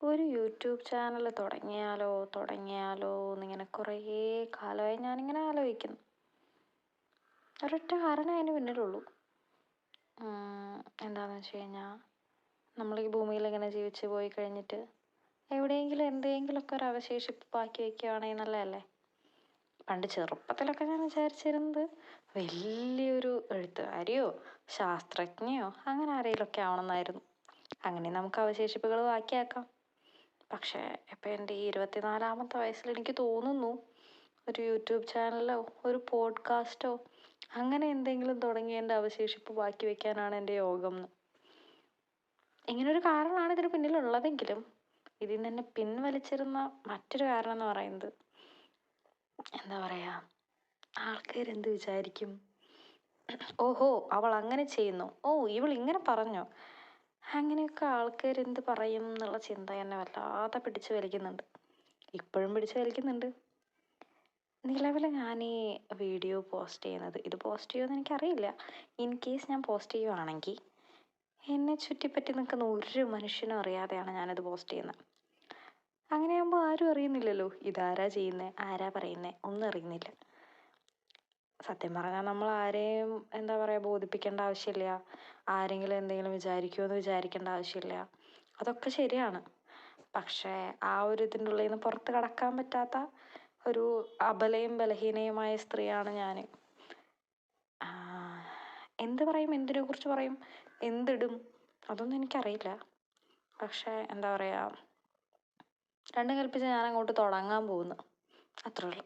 ഒരു YouTube channel തുടങ്ങിയാലോ തുടങ്ങിയാലോ എന്നിങ്ങനെ കുറേ കാലമായി ഞാനിങ്ങനെ ആലോചിക്കുന്നു. ഒരൊറ്റ കാരണം അതിന് പിന്നിലുള്ളൂ. എന്താണെന്ന് വെച്ച് കഴിഞ്ഞാൽ നമ്മൾ ഈ ഭൂമിയിൽ ഇങ്ങനെ ജീവിച്ച് പോയി കഴിഞ്ഞിട്ട് എവിടെയെങ്കിലും എന്തെങ്കിലുമൊക്കെ ഒരു അവശേഷിപ്പ് ബാക്കി വയ്ക്കുകയാണെങ്കിൽ നല്ലതല്ലേ? പണ്ട് ചെറുപ്പത്തിലൊക്കെ ഞാൻ വിചാരിച്ചിരുന്നത് വലിയൊരു എഴുത്തുകാരിയോ ശാസ്ത്രജ്ഞയോ അങ്ങനെ ആരെങ്കിലുമൊക്കെ ആവണമെന്നായിരുന്നു. അങ്ങനെ നമുക്ക് അവശേഷിപ്പുകൾ ബാക്കിയാക്കാം. പക്ഷേ ഇപ്പം എന്റെ ഈ ഇരുപത്തിനാലാമത്തെ വയസ്സിൽ എനിക്ക് തോന്നുന്നു ഒരു യൂട്യൂബ് ചാനലോ ഒരു പോഡ്കാസ്റ്റോ അങ്ങനെ എന്തെങ്കിലും തുടങ്ങി എന്റെ അവശേഷിപ്പ് ബാക്കി വയ്ക്കാനാണ് എന്റെ യോഗം. എന്ന് ഇങ്ങനൊരു കാരണമാണ് ഇതിന് പിന്നിലുള്ളതെങ്കിലും ഇതിൽ നിന്ന് എന്നെ പിൻവലിച്ചിരുന്ന മറ്റൊരു കാരണം എന്ന് പറയുന്നത് എന്താ പറയുക ആൾക്കാരെന്ത് വിചാരിക്കും? ഓഹോ അവൾ അങ്ങനെ ചെയ്യുന്നു. ഓ ഇവൾ ഇങ്ങനെ പറഞ്ഞോ? അങ്ങനെയൊക്കെ ആൾക്കാർ എന്ത് പറയും എന്നുള്ള ചിന്ത എന്നെ വല്ലാതെ പിടിച്ച് വലിക്കുന്നുണ്ട്. ഇപ്പോഴും പിടിച്ച് വലിക്കുന്നുണ്ട്. നിലവിൽ ഞാൻ ഈ വീഡിയോ പോസ്റ്റ് ചെയ്യുന്നത് ഇത് പോസ്റ്റ് ചെയ്യുമെന്ന് എനിക്കറിയില്ല. ഇൻ കേസ് ഞാൻ പോസ്റ്റ് ചെയ്യുവാണെങ്കിൽ എന്നെ ചുറ്റിപ്പറ്റി നിൽക്കുന്ന ഒരു മനുഷ്യനും അറിയാതെയാണ് ഞാനത് പോസ്റ്റ് ചെയ്യുന്നത്. അങ്ങനെയാകുമ്പോൾ ആരും അറിയുന്നില്ലല്ലോ ഇതാരാ ചെയ്യുന്നത് ആരാ പറയുന്നത് ഒന്നും അറിയുന്നില്ല. സത്യം പറഞ്ഞാൽ നമ്മൾ ആരെയും എന്താ പറയുക ബോധിപ്പിക്കേണ്ട ആവശ്യമില്ല. ആരെങ്കിലും എന്തെങ്കിലും വിചാരിക്കുമോ എന്ന് വിചാരിക്കേണ്ട ആവശ്യമില്ല. അതൊക്കെ ശരിയാണ്. പക്ഷേ ആ ഒരു ഇതിന്റെ ഉള്ളിൽ നിന്ന് പുറത്ത് കടക്കാൻ പറ്റാത്ത ഒരു അബലയും ബലഹീനയുമായ സ്ത്രീയാണ് ഞാൻ എന്ത് പറയും? എന്തിനെ കുറിച്ച് പറയും? എന്തിടും? അതൊന്നും എനിക്കറിയില്ല. പക്ഷേ എന്താ പറയുക രണ്ടും കൽപ്പിച്ച് ഞാൻ അങ്ങോട്ട് തുടങ്ങാൻ പോകുന്നു. അത്രേ ഉള്ളൂ.